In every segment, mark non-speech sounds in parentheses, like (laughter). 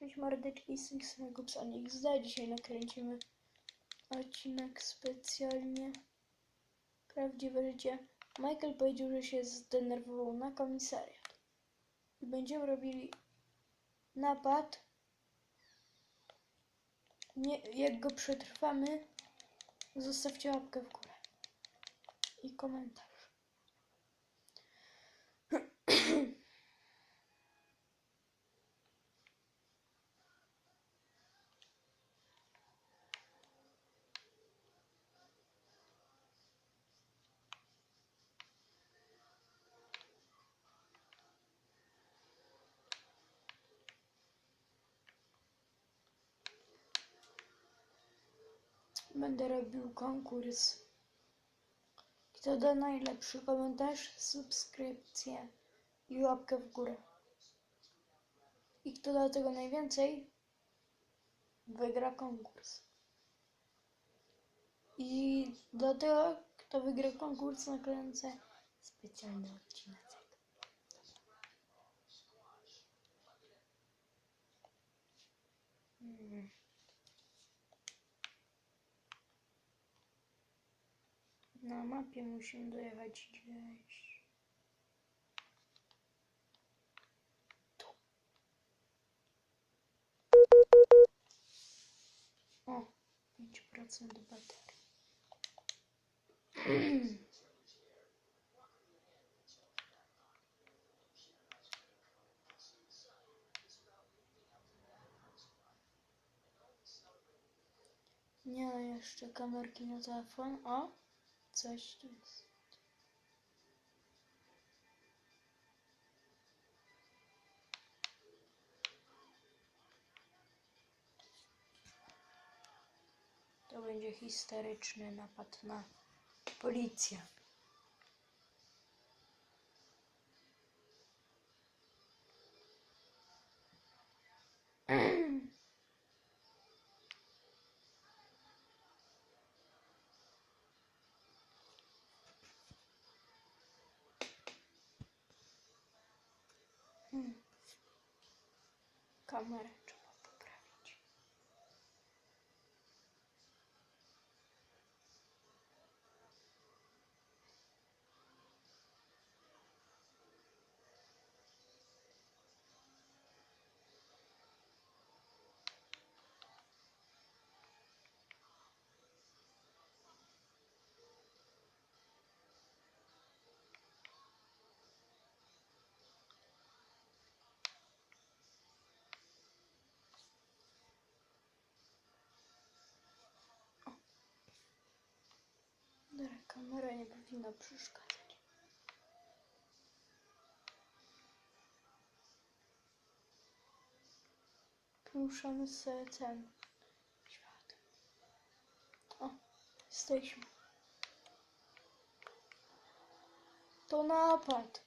Cześć mordeczki z tych samego psa niech zda. Dzisiaj nakręcimy odcinek specjalnie. Prawdziwe życie. Michael powiedział, że się zdenerwował na komisariat. I będziemy robili napad. Nie, jak go przetrwamy, zostawcie łapkę w górę. I komentarz. Będę robił konkurs. Kto da najlepszy komentarz, subskrypcję i łapkę w górę. I kto da tego najwięcej, wygra konkurs. I do tego, kto wygra konkurs, nakręcę specjalny odcinek. Hmm. Na mapie musimy dojechać gdzieś. Tu. O, 5% baterii. (clears throat) Nie jeszcze kamerki na telefon. O, To będzie historyczny napad na policję. 干嘛？Powinna przeszkadzać. Ruszamy sobie ten świat. O, jesteśmy. To napad.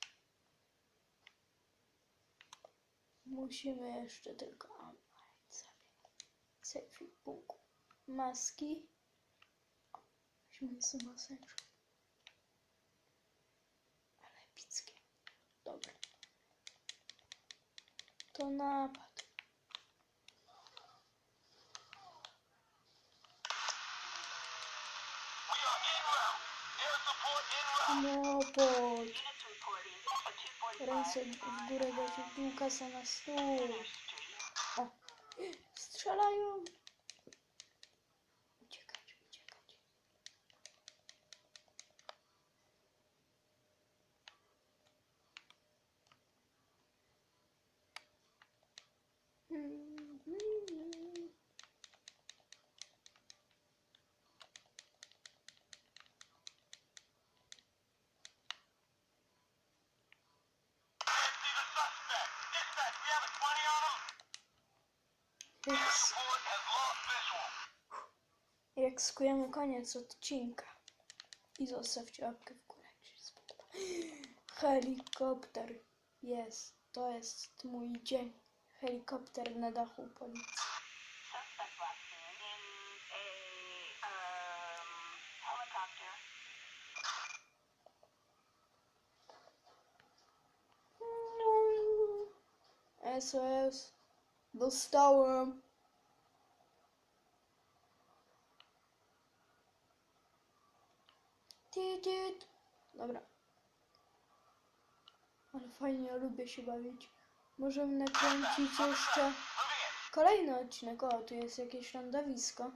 Musimy jeszcze tylko. Selfie punkt. Maski. Weźmy sobie maseczkę. Dobra. To napad. Napad. Ręce w górę dać w dół, kasa na stół. O. (gasps) Strzelają. Jak skujemy koniec odcinka i zostawcie łapkę w górę. Helikopter jest, to jest mój dzień. Helikopter na dachu policji. SOS. Dostałem. Dobra. Ale fajnie, ja lubię się bawić. Możemy nakręcić jeszcze kolejny odcinek. O, tu jest jakieś lądowisko.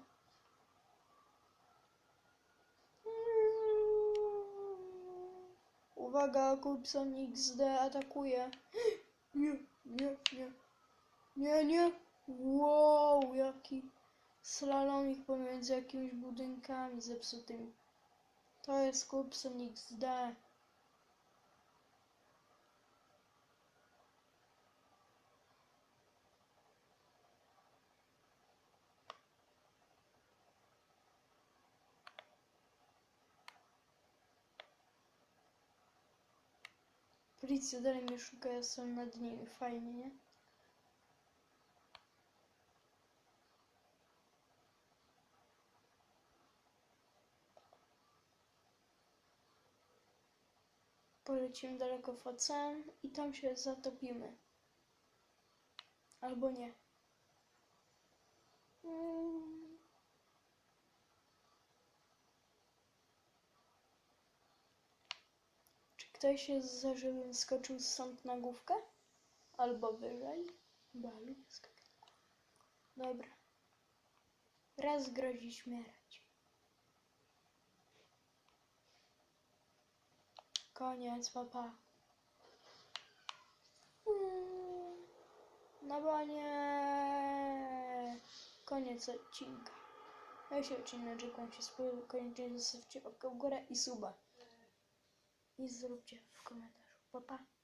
Uwaga, Kupson XD atakuje. Nie, nie, nie. Nie, nie. Wow, jaki slalomik pomiędzy jakimiś budynkami zepsutymi. Той скупсом не Прийти сюда, Мишука, я сам над ними, фай. Polecimy daleko w ocean i tam się zatopimy. Albo nie. Czy ktoś jest za, żebym skoczył stąd na główkę? Albo wyżej? Skakać. Dobra. Raz grozi śmierć. Koniec, papa. Mm, No bo nie. Koniec odcinka. Jeśli odcinek Wam się spodobał, koniecznie zostawcie łapkę w górę i suba. I zróbcie w komentarzu. Pa, pa.